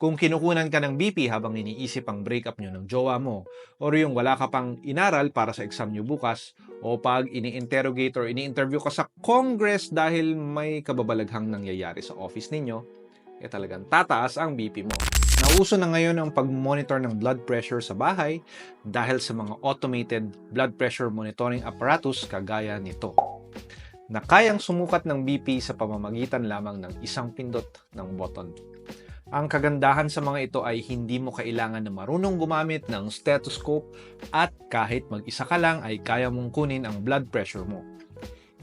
Kung kinukunan ka ng BP habang iniisip ang breakup nyo ng jowa mo, or yung wala ka pang inaral para sa exam nyo bukas, o pag ini-interrogate or ini-interview ka sa Congress dahil may kababalaghang nangyayari sa office ninyo, eh talagang tataas ang BP mo. Nauso na ngayon ang pag-monitor ng blood pressure sa bahay dahil sa mga automated blood pressure monitoring apparatus kagaya nito na kayang sumukat ng BP sa pamamagitan lamang ng isang pindot ng button. Ang kagandahan sa mga ito ay hindi mo kailangan na marunong gumamit ng stethoscope at kahit mag-isa ka lang ay kaya mong kunin ang blood pressure mo.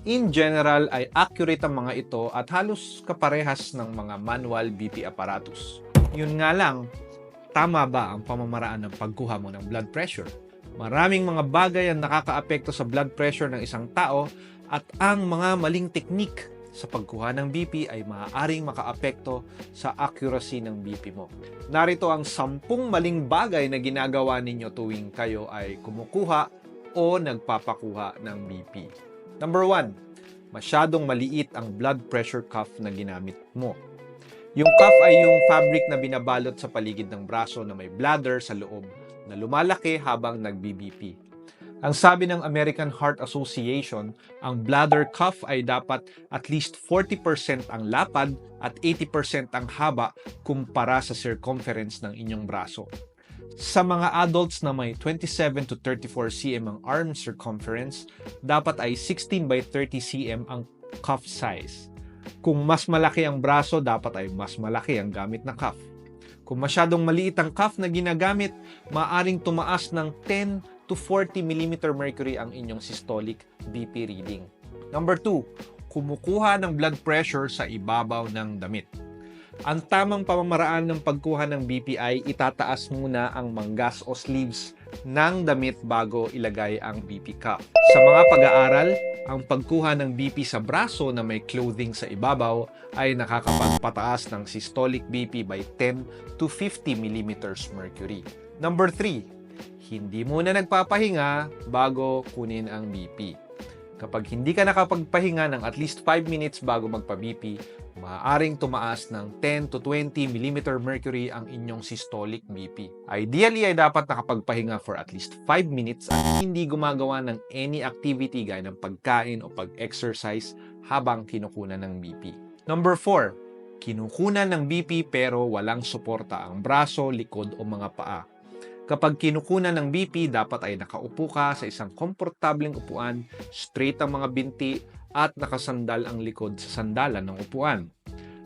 In general ay accurate ang mga ito at halos kaparehas ng mga manual BP apparatus. Yun nga lang, tama ba ang pamamaraan ng pagkuha mo ng blood pressure? Maraming mga bagay ang nakakaapekto sa blood pressure ng isang tao at ang mga maling teknik sa pagkuha ng BP ay maaaring makaapekto sa accuracy ng BP mo. Narito ang sampung maling bagay na ginagawa ninyo tuwing kayo ay kumukuha o nagpapakuha ng BP. Number one, masyadong maliit ang blood pressure cuff na ginamit mo. Yung cuff ay yung fabric na binabalot sa paligid ng braso na may bladder sa loob na lumalaki habang nag-BBP. Ang sabi ng American Heart Association, ang bladder cuff ay dapat at least 40% ang lapad at 80% ang haba kumpara sa circumference ng inyong braso. Sa mga adults na may 27 to 34 cm ang arm circumference, dapat ay 16 by 30 cm ang cuff size. Kung mas malaki ang braso, dapat ay mas malaki ang gamit na cuff. Kung masyadong maliit ang cuff na ginagamit, maaring tumaas ng 10 to 40 mm mercury ang inyong systolic BP reading. Number 2, kumukuha ng blood pressure sa ibabaw ng damit. Ang tamang pamamaraan ng pagkuha ng BP ay itataas muna ang manggas o sleeves ng damit bago ilagay ang BP cup. Sa mga pag-aaral, ang pagkuha ng BP sa braso na may clothing sa ibabaw ay nakakapagpataas ng systolic BP by 10 to 50 mm mercury. Number 3, hindi muna nagpapahinga bago kunin ang BP. Kapag hindi ka nakapagpahinga ng at least 5 minutes bago magpa-BP, maaaring tumaas ng 10 to 20 mm mercury ang inyong systolic BP. Ideally ay dapat nakapagpahinga for at least 5 minutes at hindi gumagawa ng any activity gaya ng pagkain o pag-exercise habang kinukunan ng BP. Number 4, kinukunan ng BP pero walang suporta ang braso, likod o mga paa. Kapag kinukunan ng BP, dapat ay nakaupo ka sa isang komportableng upuan, straight ang mga binti, at nakasandal ang likod sa sandalan ng upuan.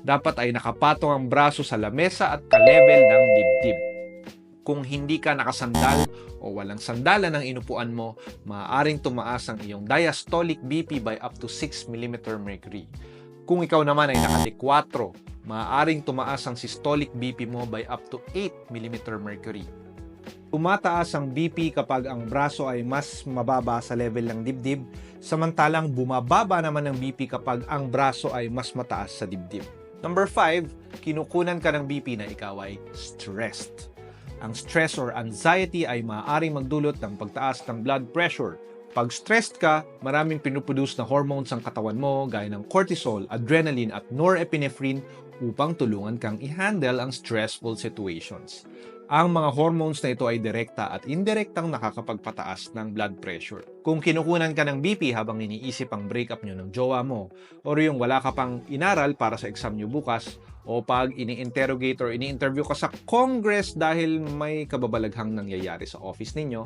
Dapat ay nakapatong ang braso sa lamesa at ka-level ng dibdib. Kung hindi ka nakasandal o walang sandalan ng inupuan mo, maaaring tumaas ang iyong diastolic BP by up to 6 mm mercury. Kung ikaw naman ay nakalikwatro, maaaring tumaas ang systolic BP mo by up to 8 mm mercury. Tumataas ang BP kapag ang braso ay mas mababa sa level ng dibdib, samantalang bumababa naman ang BP kapag ang braso ay mas mataas sa dibdib. Number 5, kinukunan ka ng BP na ikaw ay stressed. Ang stress or anxiety ay maaaring magdulot ng pagtaas ng blood pressure. Pag stressed ka, maraming pinuproduce na hormones ang katawan mo gaya ng cortisol, adrenaline at norepinephrine upang tulungan kang i-handle ang stressful situations. Ang mga hormones na ito ay direkta at indirektang nakakapagpataas ng blood pressure. Kung kinukunan ka ng BP habang iniisip ang breakup nyo ng jowa mo, or yung wala ka pang inaral para sa exam nyo bukas, o pag ini-interrogate or ini-interview ka sa Congress dahil may kababalaghang nangyayari sa office ninyo,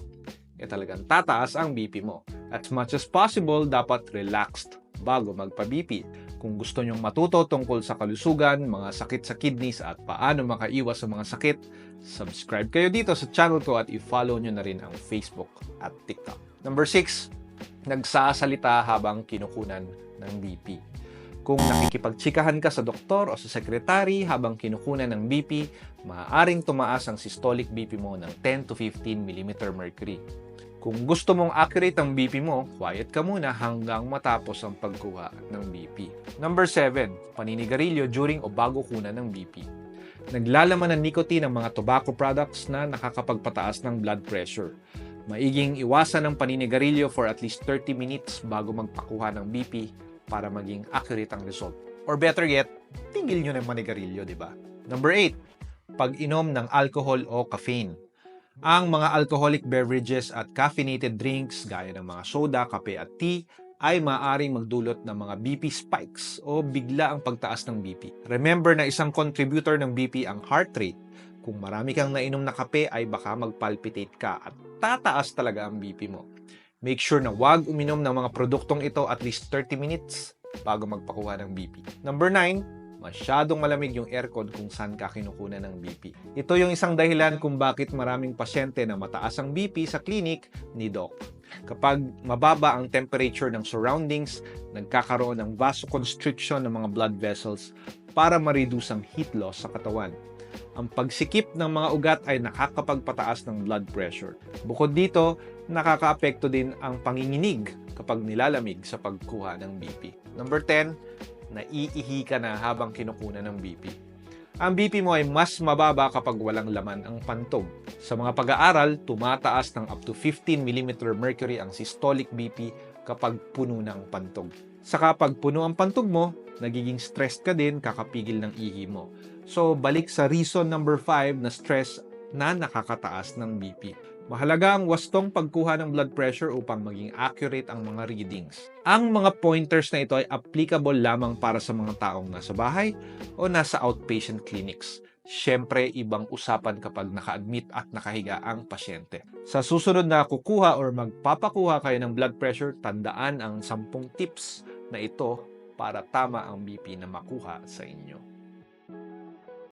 eh talagang tataas ang BP mo. As much as possible, dapat relaxed bago magpa-BP. Kung gusto nyong matuto tungkol sa kalusugan, mga sakit sa kidneys at paano makaiwas sa mga sakit, subscribe kayo dito sa channel ko at i-follow nyo na rin ang Facebook at TikTok. Number 6, nagsasalita habang kinukunan ng BP. Kung nakikipagtsikahan ka sa doktor o sa sekretary habang kinukunan ng BP, maaaring tumaas ang systolic BP mo ng 10 to 15 mm mercury. Kung gusto mong accurate ang BP mo, quiet ka muna hanggang matapos ang pagkuha ng BP. Number 7, paninigarilyo during o bago kunan ng BP. Naglalaman ng nicotine ang mga tobacco products na nakakapagpataas ng blood pressure. Maiging iwasan ang paninigarilyo for at least 30 minutes bago magpakuha ng BP para maging accurate ang result. Or better yet, tigil nyo na yung manigarilyo, di ba? Number 8, pag-inom ng alcohol o caffeine. Ang mga alcoholic beverages at caffeinated drinks gaya ng mga soda, kape at tea ay maaaring magdulot ng mga BP spikes o bigla ang pagtaas ng BP. Remember na isang contributor ng BP ang heart rate. Kung marami kang nainom na kape ay baka magpalpitate ka at tataas talaga ang BP mo. Make sure na wag uminom ng mga produktong ito at least 30 minutes bago magpakuha ng BP. Number 9, masyadong malamig yung aircon kung saan ka kinukunan ng BP. Ito yung isang dahilan kung bakit maraming pasyente na mataas ang BP sa clinic ni Doc. Kapag mababa ang temperature ng surroundings, nagkakaroon ng vasoconstriction ng mga blood vessels para ma-reduce ang heat loss sa katawan. Ang pagsikip ng mga ugat ay nakakapagpataas ng blood pressure. Bukod dito, nakakaapekto din ang panginginig kapag nilalamig sa pagkuha ng BP. Number 10, naiihi ka na habang kinukunan ng BP. Ang BP mo ay mas mababa kapag walang laman ang pantog. Sa mga pag-aaral, tumataas ng up to 15 mm mercury ang systolic BP kapag puno ng pantog. Sa kapag puno ang pantog mo, nagiging stressed ka din kakapigil ng ihi mo. So, balik sa reason number 5 na stress na nakakataas ng BP. Mahalaga ang wastong pagkuha ng blood pressure upang maging accurate ang mga readings. Ang mga pointers na ito ay applicable lamang para sa mga taong nasa bahay o nasa outpatient clinics. Siyempre, ibang usapan kapag naka-admit at nakahiga ang pasyente. Sa susunod na kukuha or magpapakuha kayo ng blood pressure, tandaan ang 10 tips na ito para tama ang BP na makuha sa inyo.